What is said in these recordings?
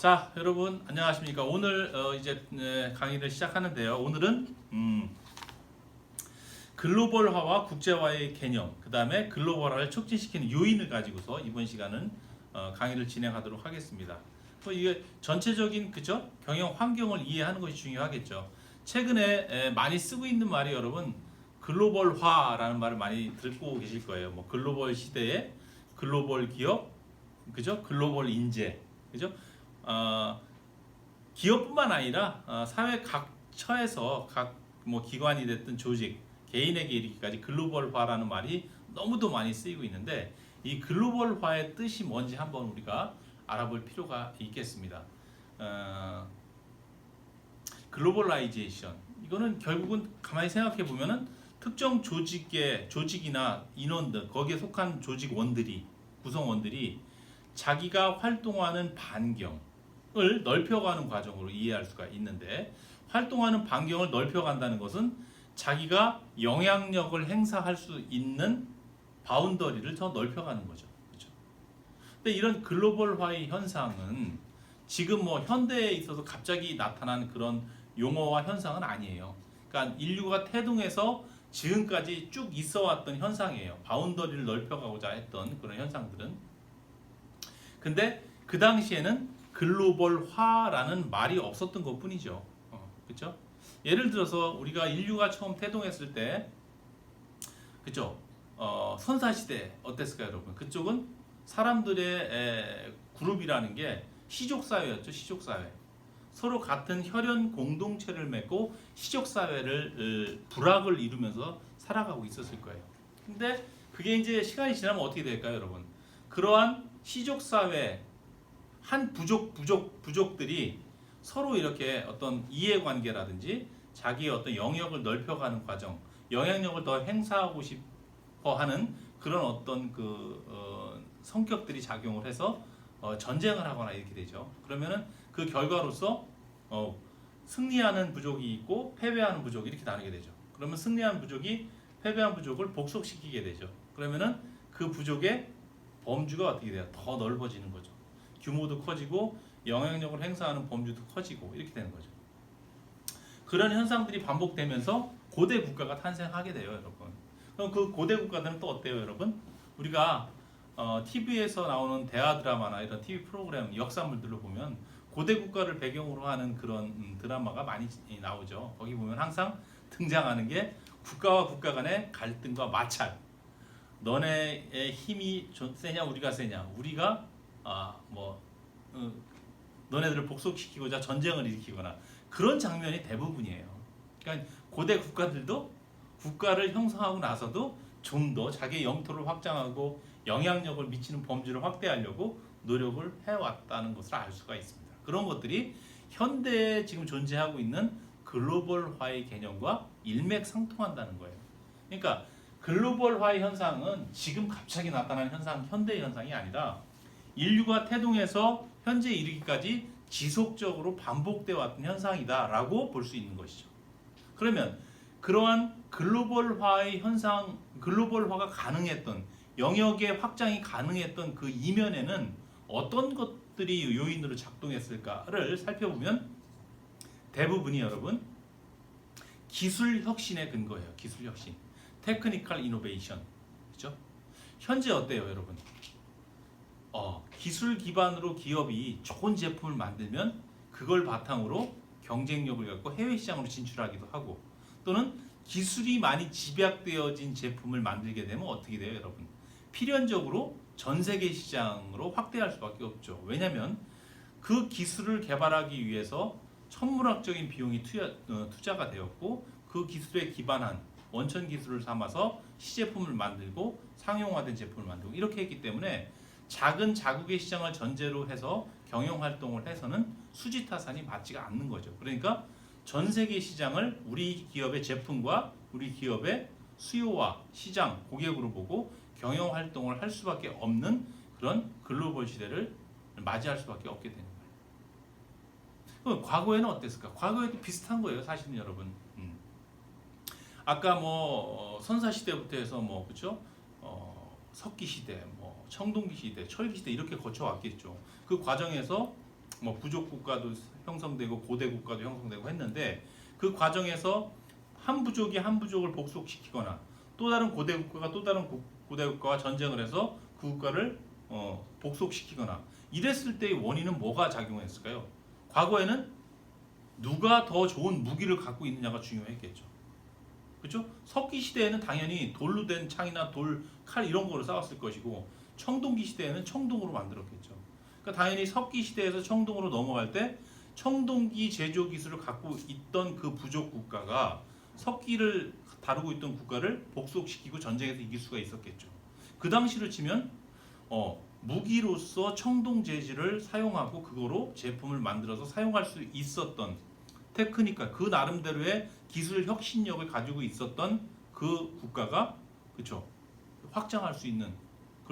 자, 여러분 안녕하십니까? 오늘 어, 이제 네, 강의를 시작하는데요. 오늘은 음, 글로벌화와 국제화의 개념, 그 다음에 글로벌화를 촉진시키는 요인을 가지고서 이번 시간은 어, 강의를 진행하도록 하겠습니다. 뭐 이게 전체적인 그죠 경영 환경을 이해하는 것이 중요하겠죠. 최근에 에, 많이 쓰고 있는 말이 여러분 글로벌화라는 말을 많이 듣고 계실 거예요. 뭐 글로벌 시대에 글로벌 기업, 그죠? 글로벌 인재, 그죠? 어, 기업뿐만 아니라 어, 사회 각 처에서 각 뭐 기관이 됐든 조직 개인에게 이르기까지 글로벌화라는 말이 너무도 많이 쓰이고 있는데 이 글로벌화의 뜻이 뭔지 한번 우리가 알아볼 필요가 있겠습니다. 어, 글로벌라이제이션 이거는 결국은 가만히 생각해 보면은 특정 조직의 조직이나 인원들 거기에 속한 조직원들이 구성원들이 자기가 활동하는 반경 을 넓혀가는 과정으로 이해할 수가 있는데 활동하는 반경을 넓혀간다는 것은 자기가 영향력을 행사할 수 있는 바운더리를 더 넓혀가는 거죠. 그렇죠? 근데 이런 글로벌화의 현상은 지금 뭐 현대에 있어서 갑자기 나타난 그런 용어와 현상은 아니에요. 그러니까 인류가 태동해서 지금까지 쭉 있어 왔던 현상이에요. 바운더리를 넓혀가고자 했던 그런 현상들은. 근데 그 당시에는 글로벌화라는 말이 없었던 것 뿐이죠. 어, 그죠? 예를 들어서 우리가 인류가 처음 태동했을 때, 그죠? 어, 선사 시대 어땠을까요, 여러분? 그쪽은 사람들의 에, 그룹이라는 게 시족 사회였죠, 시족 사회. 서로 같은 혈연 공동체를 맺고 시족 사회를 으, 불악을 이루면서 살아가고 있었을 거예요. 근데 그게 이제 시간이 지나면 어떻게 될까요, 여러분? 그러한 시족 사회 한 부족 부족 부족들이 서로 이렇게 어떤 이해관계라든지 자기의 어떤 영역을 넓혀가는 과정, 영향력을 더 행사하고 싶어하는 그런 어떤 그 어, 성격들이 작용을 해서 어, 전쟁을 하거나 이렇게 되죠. 그러면은 그 결과로서 어, 승리하는 부족이 있고 패배하는 부족이 이렇게 나누게 되죠. 그러면 승리한 부족이 패배한 부족을 복속시키게 되죠. 그러면은 그 부족의 범주가 어떻게 돼요? 더 넓어지는 거죠. 규모도 커지고 영향력을 행사하는 범주도 커지고 이렇게 되는 거죠. 그런 현상들이 반복되면서 고대 국가가 탄생하게 돼요, 여러분. 그럼 그 고대 국가들은 또 어때요, 여러분? 우리가 어, TV에서 나오는 대화 드라마나 이런 TV 프로그램 역사물들로 보면 고대 국가를 배경으로 하는 그런 음, 드라마가 많이 나오죠. 거기 보면 항상 등장하는 게 국가와 국가 간의 갈등과 마찰. 너네의 힘이 좀 세냐 우리가 세냐 우리가 아뭐 어, 너네들을 복속시키고자 전쟁을 일으키거나 그런 장면이 대부분이에요. 그러니까 고대 국가들도 국가를 형성하고 나서도 좀 더 자기의 영토를 확장하고 영향력을 미치는 범주를 확대하려고 노력을 해왔다는 것을 알 수가 있습니다. 그런 것들이 현대에 지금 존재하고 있는 글로벌화의 개념과 일맥상통한다는 거예요. 그러니까 글로벌화의 현상은 지금 갑자기 나타난 현상, 현대 현상이 아니라 인류가 태동해서 현재 이르기까지 지속적으로 반복돼 왔던 현상이다라고 볼 수 있는 것이죠. 그러면 그러한 글로벌화의 현상, 글로벌화가 가능했던 영역의 확장이 가능했던 그 이면에는 어떤 것들이 요인으로 작동했을까를 살펴보면 대부분이 여러분 기술 혁신에 근거해요. 기술 혁신. 테크니컬 이노베이션. 그죠? 현재 어때요, 여러분? 어, 기술 기반으로 기업이 좋은 제품을 만들면 그걸 바탕으로 경쟁력을 갖고 해외 시장으로 진출하기도 하고 또는 기술이 많이 집약되어진 제품을 만들게 되면 어떻게 돼요, 여러분? 필연적으로 전 세계 시장으로 확대할 수밖에 없죠. 왜냐하면 그 기술을 개발하기 위해서 천문학적인 비용이 투자, 어, 투자가 되었고 그 기술에 기반한 원천 기술을 삼아서 시제품을 만들고 상용화된 제품을 만들고 이렇게 했기 때문에 작은 자국의 시장을 전제로 해서 경영 활동을 해서는 수지 타산이 맞지가 않는 거죠. 그러니까 전 세계 시장을 우리 기업의 제품과 우리 기업의 수요와 시장 고객으로 보고 경영 활동을 할 수밖에 없는 그런 글로벌 시대를 맞이할 수밖에 없게 되는 거예요. 그럼 과거에는 어땠을까? 과거에도 비슷한 거예요, 사실은 여러분. 음. 아까 뭐 어, 선사 시대부터 해서 뭐 그렇죠? 어, 석기 시대, 뭐 청동기 시대, 철기 시대 이렇게 거쳐 왔겠죠. 그 과정에서 뭐 부족 국가도 형성되고 고대 국가도 형성되고 했는데 그 과정에서 한 부족이 한 부족을 복속시키거나 또 다른 고대 국가가 또 다른 고, 고대 국가와 전쟁을 해서 그 국가를 어, 복속시키거나 이랬을 때의 원인은 뭐가 작용했을까요? 과거에는 누가 더 좋은 무기를 갖고 있느냐가 중요했겠죠. 그렇죠? 석기 시대에는 당연히 돌로 된 창이나 돌, 칼 이런 거로 싸웠을 것이고 청동기 시대에는 청동으로 만들었겠죠. 그러니까 당연히 석기 시대에서 청동으로 넘어갈 때 청동기 제조 기술을 갖고 있던 그 부족 국가가 석기를 다루고 있던 국가를 복속시키고 전쟁에서 이길 수가 있었겠죠. 그 당시를 치면 어, 무기로서 청동 재질을 사용하고 그거로 제품을 만들어서 사용할 수 있었던 테크니까 그 나름대로의 기술 혁신력을 가지고 있었던 그 국가가 그렇죠 확장할 수 있는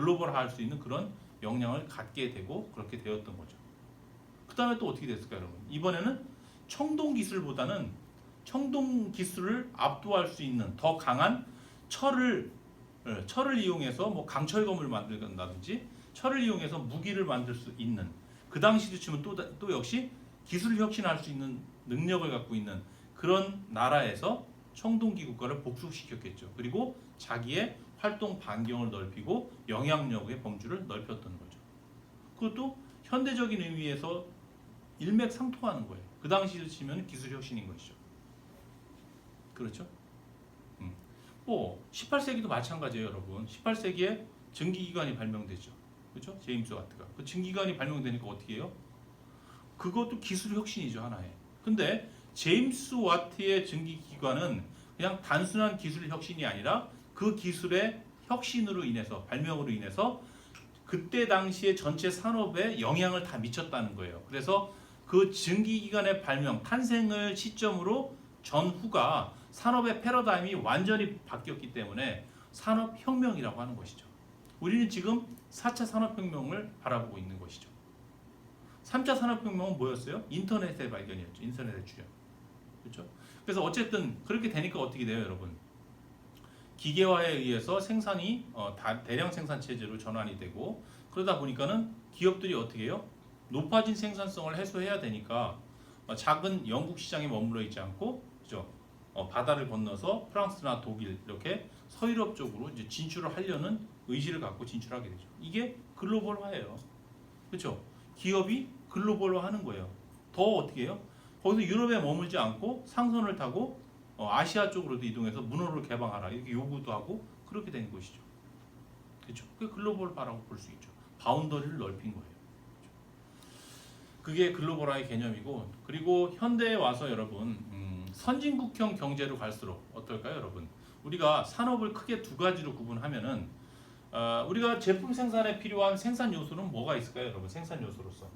글로벌화할 수 있는 그런 역량을 갖게 되고 그렇게 되었던 거죠. 그 다음에 또 어떻게 됐을까요, 여러분? 이번에는 청동 기술보다는 청동 기술을 압도할 수 있는 더 강한 철을 예, 철을 이용해서 뭐 강철검을 만들건다든지 철을 이용해서 무기를 만들 수 있는 그 당시도 치면 또, 다- 또 역시 기술 혁신할 수 있는 능력을 갖고 있는 그런 나라에서 청동기 국가를 복속시켰겠죠. 그리고 자기의 활동 반경을 넓히고 영향력의 범주를 넓혔던 거죠. 그것도 현대적인 의미에서 일맥상통하는 거예요. 그 당시를 치면 기술 혁신인 것이죠. 그렇죠? 음. 뭐 18세기도 마찬가지예요, 여러분. 18세기에 증기기관이 발명되죠. 그렇죠? 제임스 와트가. 그 증기기관이 발명되니까 어떻게 해요? 그것도 기술 혁신이죠, 하나의. 근데 제임스 와트의 증기기관은 그냥 단순한 기술 혁신이 아니라 그 기술의 혁신으로 인해서 발명으로 인해서 그때 당시에 전체 산업에 영향을 다 미쳤다는 거예요. 그래서 그 증기기관의 발명 탄생을 시점으로 전후가 산업의 패러다임이 완전히 바뀌었기 때문에 산업혁명이라고 하는 것이죠. 우리는 지금 4차 산업혁명을 바라보고 있는 것이죠. 3차 산업혁명은 뭐였어요? 인터넷의 발견이었죠. 인터넷의 출현. 그렇죠? 그래서 어쨌든 그렇게 되니까 어떻게 돼요, 여러분? 기계화에 의해서 생산이 어, 다- 대량 생산 체제로 전환이 되고 그러다 보니까는 기업들이 어떻게 해요? 높아진 생산성을 해소해야 되니까 어, 작은 영국 시장에 머물러 있지 않고 그죠? 어, 바다를 건너서 프랑스나 독일 이렇게 서유럽 쪽으로 이제 진출을 하려는 의지를 갖고 진출하게 되죠. 이게 글로벌화예요. 그렇죠? 기업이 글로벌화하는 거예요. 더 어떻게 해요? 거기서 유럽에 머물지 않고 상선을 타고 어, 아시아 쪽으로도 이동해서 문호를 개방하라 이렇게 요구도 하고 그렇게 된 것이죠. 그렇죠? 그게 글로벌화라고 볼 수 있죠. 바운더리를 넓힌 거예요. 그렇죠? 그게 글로벌화의 개념이고 그리고 현대에 와서 여러분 음, 선진국형 경제로 갈수록 어떨까요, 여러분? 우리가 산업을 크게 두 가지로 구분하면은 아, 우리가 제품 생산에 필요한 생산 요소는 뭐가 있을까요, 여러분? 생산 요소로서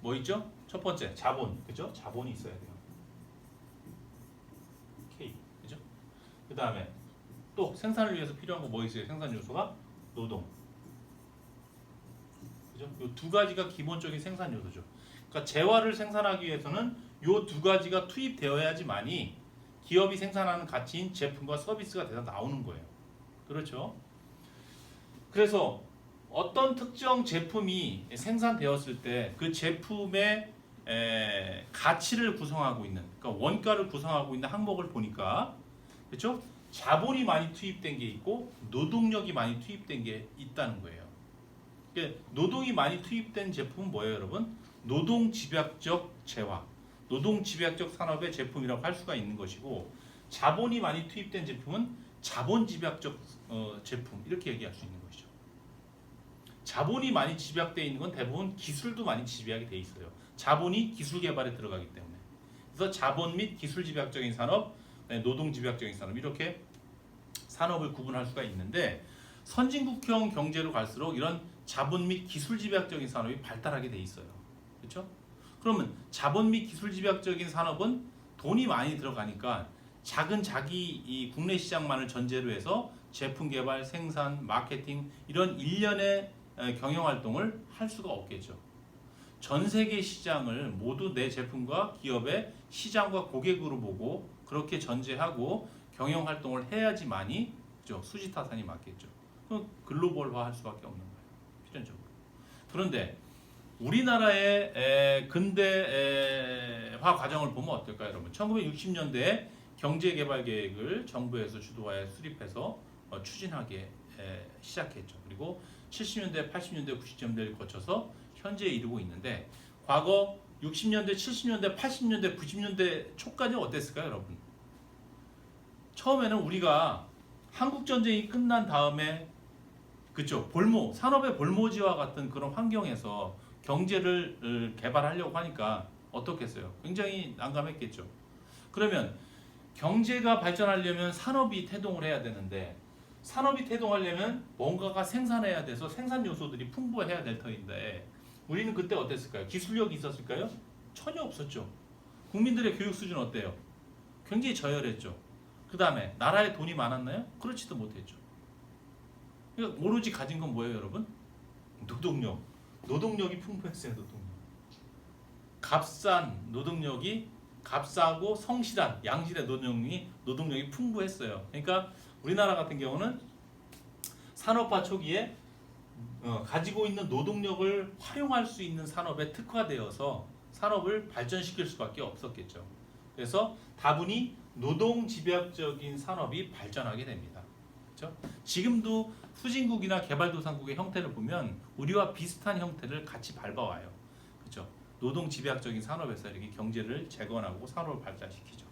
뭐 있죠? 첫 번째 자본, 그죠? 자본이 있어야 돼요. K, 그죠? 그 다음에 또 생산을 위해서 필요한 거 뭐 있어요? 생산 요소가 노동, 그죠? 이두 가지가 기본적인 생산 요소죠. 그러니까 재화를 생산하기 위해서는 이두 가지가 투입되어야지만이 기업이 생산하는 가치인 제품과 서비스가 돼서 나오는 거예요. 그렇죠? 그래서 어떤 특정 제품이 생산되었을 때 그 제품의 에, 가치를 구성하고 있는 그러니까 원가를 구성하고 있는 항목을 보니까 그렇죠? 자본이 많이 투입된 게 있고 노동력이 많이 투입된 게 있다는 거예요. 그러니까 노동이 많이 투입된 제품은 뭐예요, 여러분? 노동 집약적 재화, 노동 집약적 산업의 제품이라고 할 수가 있는 것이고 자본이 많이 투입된 제품은 자본 집약적 어, 제품 이렇게 얘기할 수 있는 것이죠. 자본이 많이 집약되어 있는 건 대부분 기술도 많이 집약이 돼 있어요. 자본이 기술 개발에 들어가기 때문에. 그래서 자본 및 기술 집약적인 산업, 네, 노동 집약적인 산업 이렇게 산업을 구분할 수가 있는데 선진국형 경제로 갈수록 이런 자본 및 기술 집약적인 산업이 발달하게 돼 있어요. 그렇죠? 그러면 자본 및 기술 집약적인 산업은 돈이 많이 들어가니까 작은 자기 이 국내 시장만을 전제로 해서 제품 개발, 생산, 마케팅 이런 일련의 에, 경영 활동을 할 수가 없겠죠. 전 세계 시장을 모두 내 제품과 기업의 시장과 고객으로 보고 그렇게 전제하고 경영 활동을 해야지만이 그죠? 수지 타산이 맞겠죠. 그럼 글로벌화 할 수밖에 없는 거예요. 그런데 우리나라의 에, 근대화 과정을 보면 어떨까요, 여러분? 1960년대에 경제 개발 계획을 정부에서 주도하여 수립해서 어, 추진하게 에, 시작했죠. 그리고 70년대, 80년대, 90년대를 거쳐서 현재에 이르고 있는데 과거 60년대, 70년대, 80년대, 90년대 초까지 어땠을까요, 여러분? 처음에는 우리가 한국 전쟁이 끝난 다음에 그죠 볼모 산업의 볼모지와 같은 그런 환경에서 경제를 어, 개발하려고 하니까 어떻겠어요? 굉장히 난감했겠죠. 그러면 경제가 발전하려면 산업이 태동을 해야 되는데 산업이 태동하려면 뭔가가 생산해야 돼서 생산 요소들이 풍부해야 될 터인데 우리는 그때 어땠을까요? 기술력이 있었을까요? 전혀 없었죠. 국민들의 교육 수준 어때요? 굉장히 저열했죠. 그 다음에 나라에 돈이 많았나요? 그렇지도 못했죠. 그러니까 오로지 가진 건 뭐예요, 여러분? 노동력. 노동력이 풍부했어요, 노동력. 값싼 노동력이 값싸고 성실한 양질의 노동력이 노동력이 풍부했어요. 그러니까 우리나라 같은 경우는 산업화 초기에 어, 가지고 있는 노동력을 활용할 수 있는 산업에 특화되어서 산업을 발전시킬 수밖에 없었겠죠. 그래서 다분히 노동 집약적인 산업이 발전하게 됩니다. 그렇죠? 지금도 후진국이나 개발도상국의 형태를 보면 우리와 비슷한 형태를 같이 밟아와요. 그렇죠? 노동 집약적인 산업에서 이렇게 경제를 재건하고 산업을 발달시키죠.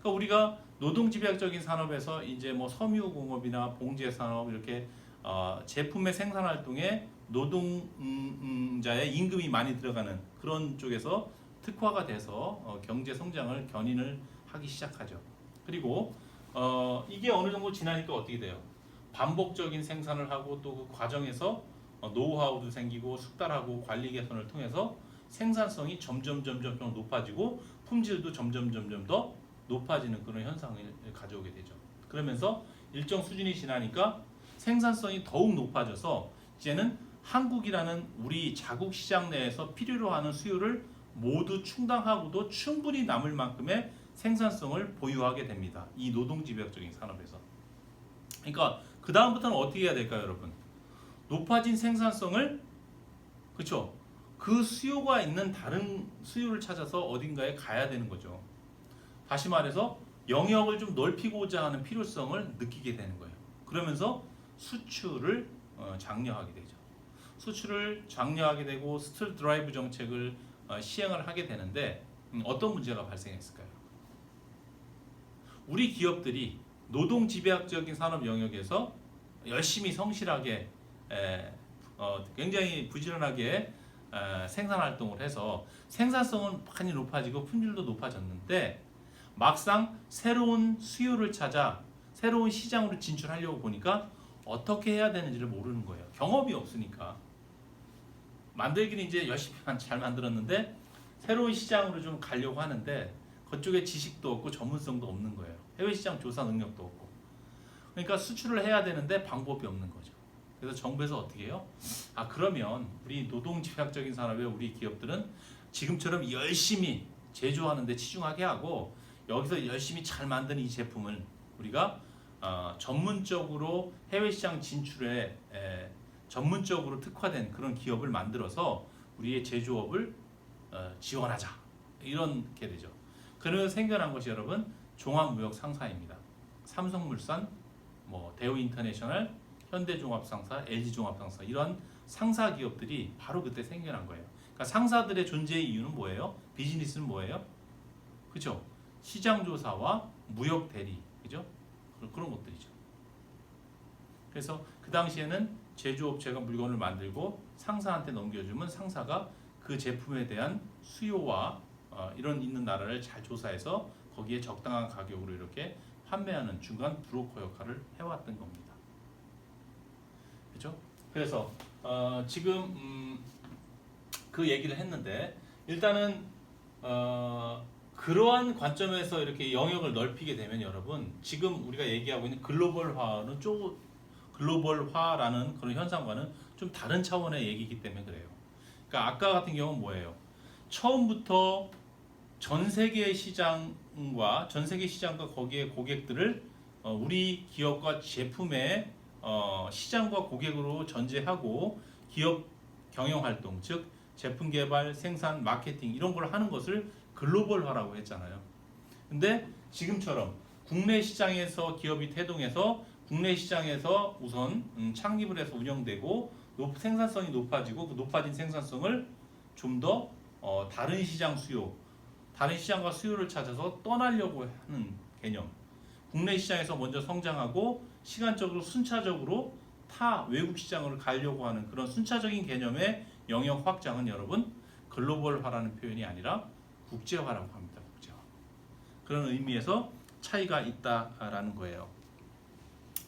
그러니까 우리가 노동 집약적인 산업에서 이제 뭐 섬유공업이나 봉제 산업 이렇게 어, 제품의 생산 활동에 노동자의 임금이 많이 들어가는 그런 쪽에서 특화가 돼서 어, 경제 성장을 견인을 하기 시작하죠. 그리고 어, 이게 어느 정도 지나니까 어떻게 돼요? 반복적인 생산을 하고 또 그 과정에서 어, 노하우도 생기고 숙달하고 관리 개선을 통해서 생산성이 점점 점점 좀 높아지고 품질도 점점 점점 더 높아지는 그런 현상을 가져오게 되죠. 그러면서 일정 수준이 지나니까 생산성이 더욱 높아져서 이제는 한국이라는 우리 자국 시장 내에서 필요로 하는 수요를 모두 충당하고도 충분히 남을 만큼의 생산성을 보유하게 됩니다. 이 노동집약적인 산업에서. 그러니까 그 다음부터는 어떻게 해야 될까요, 여러분? 높아진 생산성을 그렇죠. 그 수요가 있는 다른 수요를 찾아서 어딘가에 가야 되는 거죠. 다시 말해서 영역을 좀 넓히고자 하는 필요성을 느끼게 되는 거예요. 그러면서 수출을 어, 장려하게 되죠. 수출을 장려하게 되고 스틸 드라이브 정책을 어, 시행을 하게 되는데 음, 어떤 문제가 발생했을까요? 우리 기업들이 노동 집약적인 산업 영역에서 열심히 성실하게 에, 어, 굉장히 부지런하게 에, 생산 활동을 해서 생산성은 많이 높아지고 품질도 높아졌는데 막상 새로운 수요를 찾아 새로운 시장으로 진출하려고 보니까 어떻게 해야 되는지를 모르는 거예요. 경험이 없으니까 만들기는 이제 열심히 잘 만들었는데 새로운 시장으로 좀 가려고 하는데 그쪽에 지식도 없고 전문성도 없는 거예요. 해외 시장 조사 능력도 없고. 그러니까 수출을 해야 되는데 방법이 없는 거죠. 그래서 정부에서 어떻게 해요? 아 그러면 우리 노동 집약적인 산업의 우리 기업들은 지금처럼 열심히 제조하는데 치중하게 하고 여기서 열심히 잘 만든 이 제품을 우리가 어, 전문적으로 해외 시장 진출에 에, 전문적으로 특화된 그런 기업을 만들어서 우리의 제조업을 어, 지원하자 이런 게 되죠. 그래서 생겨난 것이 여러분 종합무역 상사입니다. 삼성물산, 뭐 대우인터내셔널, 현대종합상사, LG종합상사 이런 상사 기업들이 바로 그때 생겨난 거예요. 그러니까 상사들의 존재의 이유는 뭐예요? 비즈니스는 뭐예요? 그죠? 시장 조사와 무역 대리, 그죠? 그런- 것들이죠. 그래서 그 당시에는 제조업체가 물건을 만들고 상사한테 넘겨주면 상사가 그 제품에 대한 수요와 어, 이런 있는 나라를 잘 조사해서 거기에 적당한 가격으로 이렇게 판매하는 중간 브로커 역할을 해왔던 겁니다. 그렇죠? 그래서 어, 지금 음, 그 얘기를 했는데 일단은 어, 그러한 관점에서 이렇게 영역을 넓히게 되면 여러분 지금 우리가 얘기하고 있는 글로벌화는 좀 글로벌화라는 그런 현상과는 좀 다른 차원의 얘기이기 때문에 그래요. 그러니까 아까 같은 경우는 뭐예요? 처음부터 전 세계 시장과 전 세계 시장과 거기에 고객들을 어, 우리 기업과 제품의 어, 시장과 고객으로 전제하고 기업 경영 활동, 즉 제품 개발, 생산, 마케팅 이런 걸 하는 것을 글로벌화라고 했잖아요. 근데 지금처럼 국내 시장에서 기업이 태동해서 국내 시장에서 우선 음, 창립을 해서 운영되고 높- 생산성이 높아지고 그 높아진 생산성을 좀더 어, 다른 시장 수요, 다른 시장과 수요를 찾아서 떠나려고 하는 개념. 국내 시장에서 먼저 성장하고 시간적으로 순차적으로 타 외국 시장으로 가려고 하는 그런 순차적인 개념의 영역 확장은 여러분 글로벌화라는 표현이 아니라 국제화라고 합니다. 국제화. 그런 의미에서 차이가 있다라는 거예요.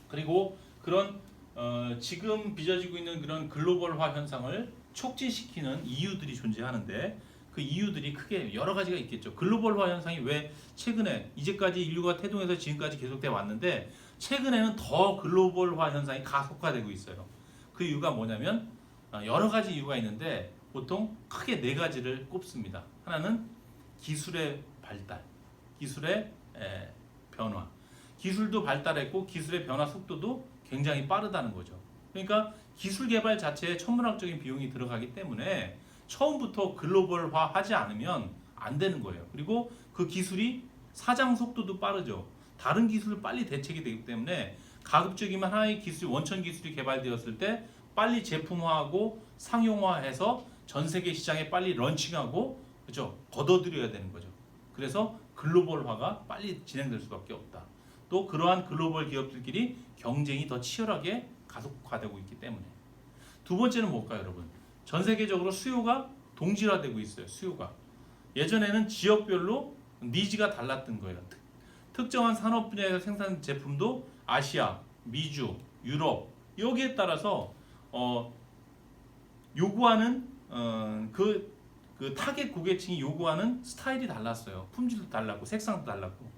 그리고 그런 어, 지금 빚어지고 있는 그런 글로벌화 현상을 촉진시키는 이유들이 존재하는데 그 이유들이 크게 여러 가지가 있겠죠. 글로벌화 현상이 왜 최근에 이제까지 인류가 태동해서 지금까지 계속돼 왔는데 최근에는 더 글로벌화 현상이 가속화되고 있어요. 그 이유가 뭐냐면 어, 여러 가지 이유가 있는데 보통 크게 네 가지를 꼽습니다. 하나는 기술의 발달, 기술의 에, 변화. 기술도 발달했고 기술의 변화 속도도 굉장히 빠르다는 거죠. 그러니까 기술 개발 자체에 천문학적인 비용이 들어가기 때문에 처음부터 글로벌화 하지 않으면 안 되는 거예요. 그리고 그 기술이 사장 속도도 빠르죠. 다른 기술을 빨리 대책이 되기 때문에 가급적이면 하나의 기술 원천 기술이 개발되었을 때 빨리 제품화하고 상용화해서 전 세계 시장에 빨리 런칭하고 그죠 걷어들여야 되는 거죠. 그래서 글로벌화가 빨리 진행될 수밖에 없다. 또 그러한 글로벌 기업들끼리 경쟁이 더 치열하게 가속화되고 있기 때문에 두 번째는 뭘까요, 여러분? 전 세계적으로 수요가 동질화되고 있어요. 수요가 예전에는 지역별로 니즈가 달랐던 거예요. 특- 특정한 산업 분야에서 생산 제품도 아시아, 미주, 유럽 여기에 따라서 어, 요구하는 어, 그, 그 타겟 고객층이 요구하는 스타일이 달랐어요. 품질도 달랐고 색상도 달랐고.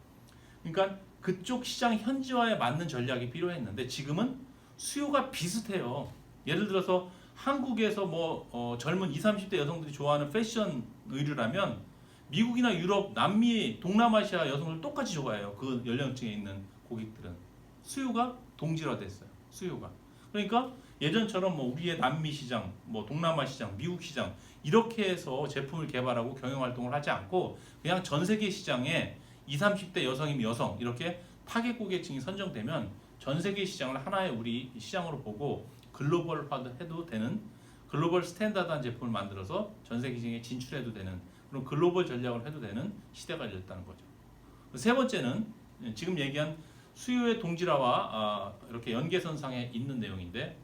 그러니까 그쪽 시장 현지화에 맞는 전략이 필요했는데 지금은 수요가 비슷해요. 예를 들어서 한국에서 뭐 어, 젊은 20, 30대 여성들이 좋아하는 패션 의류라면 미국이나 유럽, 남미, 동남아시아 여성들 똑같이 좋아해요. 그 연령층에 있는 고객들은 수요가 동질화됐어요. 수요가. 그러니까 예전처럼 뭐 우리의 남미 시장, 뭐 동남아 시장, 미국 시장 이렇게 해서 제품을 개발하고 경영 활동을 하지 않고 그냥 전 세계 시장에 20, 30대 여성이면 여성 이렇게 타겟 고객층이 선정되면 전 세계 시장을 하나의 우리 시장으로 보고 글로벌화도 해도 되는 글로벌 스탠다드한 제품을 만들어서 전 세계 시장에 진출해도 되는 그런 글로벌 전략을 해도 되는 시대가 열렸다는 거죠. 세 번째는 지금 얘기한 수요의 동질화와 아, 이렇게 연계선상에 있는 내용인데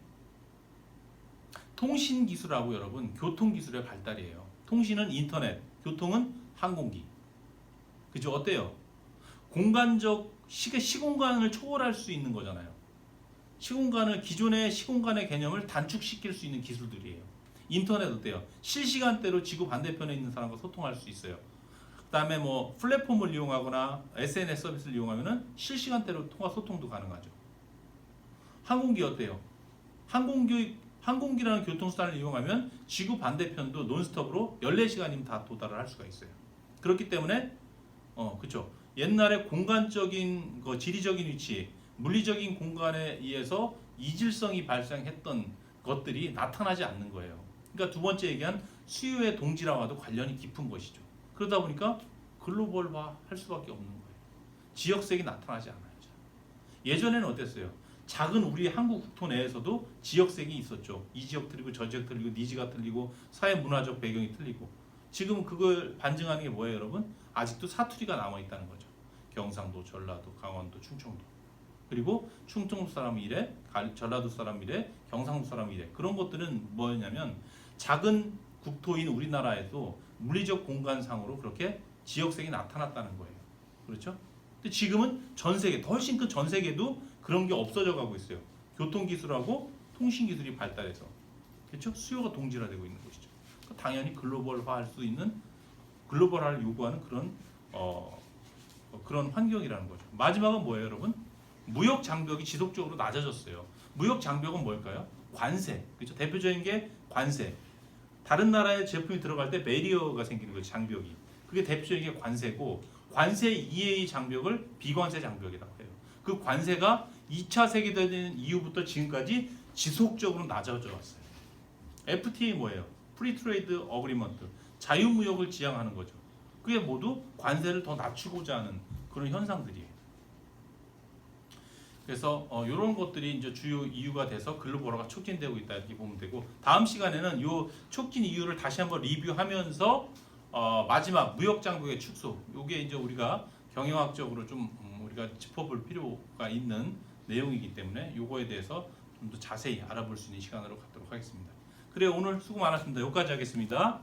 통신 기술하고 여러분 교통 기술의 발달이에요. 통신은 인터넷, 교통은 항공기. 그죠? 어때요? 공간적 시계 시공간을 초월할 수 있는 거잖아요. 시공간을 기존의 시공간의 개념을 단축시킬 수 있는 기술들이에요. 인터넷 어때요? 실시간대로 지구 반대편에 있는 사람과 소통할 수 있어요. 그다음에 뭐 플랫폼을 이용하거나 SNS 서비스를 이용하면은 실시간대로 통화 소통도 가능하죠. 항공기 어때요? 항공기 항공기라는 교통수단을 이용하면 지구 반대편도 논스톱으로 14시간이면 다 도달을 할 수가 있어요. 그렇기 때문에 어, 그렇죠. 옛날에 공간적인 그 지리적인 위치, 물리적인 공간에 의해서 이질성이 발생했던 것들이 나타나지 않는 거예요. 그러니까 두 번째 얘기한 수요의 동질화와도 관련이 깊은 것이죠. 그러다 보니까 글로벌화 할 수밖에 없는 거예요. 지역색이 나타나지 않아요. 잘. 예전에는 어땠어요? 작은 우리 한국 국토 내에서도 지역색이 있었죠. 이 지역 틀리고 저 지역 틀리고 니즈가 틀리고 사회 문화적 배경이 틀리고 지금 그걸 반증하는 게 뭐예요, 여러분? 아직도 사투리가 남아 있다는 거죠. 경상도, 전라도, 강원도, 충청도. 그리고 충청도 사람이 이래, 갈- 전라도 사람이 이래, 경상도 사람이 이래. 그런 것들은 뭐였냐면 작은 국토인 우리나라에도 물리적 공간상으로 그렇게 지역색이 나타났다는 거예요. 그렇죠? 근데 지금은 전 세계, 더 훨씬 큰 전 세계도 그런 게 없어져 가고 있어요. 교통 기술하고 통신 기술이 발달해서. 그렇죠? 수요가 동질화되고 있는 것이죠. 그러니까 당연히 글로벌화할 수 있는 글로벌화를 요구하는 그런 어, 어, 그런 환경이라는 거죠. 마지막은 뭐예요, 여러분? 무역 장벽이 지속적으로 낮아졌어요. 무역 장벽은 뭘까요? 관세. 그렇죠? 대표적인 게 관세. 다른 나라의 제품이 들어갈 때 베리어가 생기는 거죠, 장벽이. 그게 대표적인 게 관세고 관세 이외의 장벽을 비관세 장벽이라고 해요. 그 관세가 2차 세계대전 이후부터 지금까지 지속적으로 낮아져 왔어요. FTA 뭐예요? 프리 트레이드 어그리먼트. 자유무역을 지향하는 거죠. 그게 모두 관세를 더 낮추고자 하는 그런 현상들이에요. 그래서 어, 이런 것들이 이제 주요 이유가 돼서 글로벌화가 촉진되고 있다 이렇게 보면 되고 다음 시간에는 이 촉진 이유를 다시 한번 리뷰하면서 어, 마지막 무역 장벽의 축소 이게 이제 우리가 경영학적으로 좀 음, 우리가 짚어볼 필요가 있는 내용이기 때문에 이거에 대해서 좀 더 자세히 알아볼 수 있는 시간으로 갖도록 하겠습니다. 그래 오늘 수고 많았습니다. 여기까지 하겠습니다.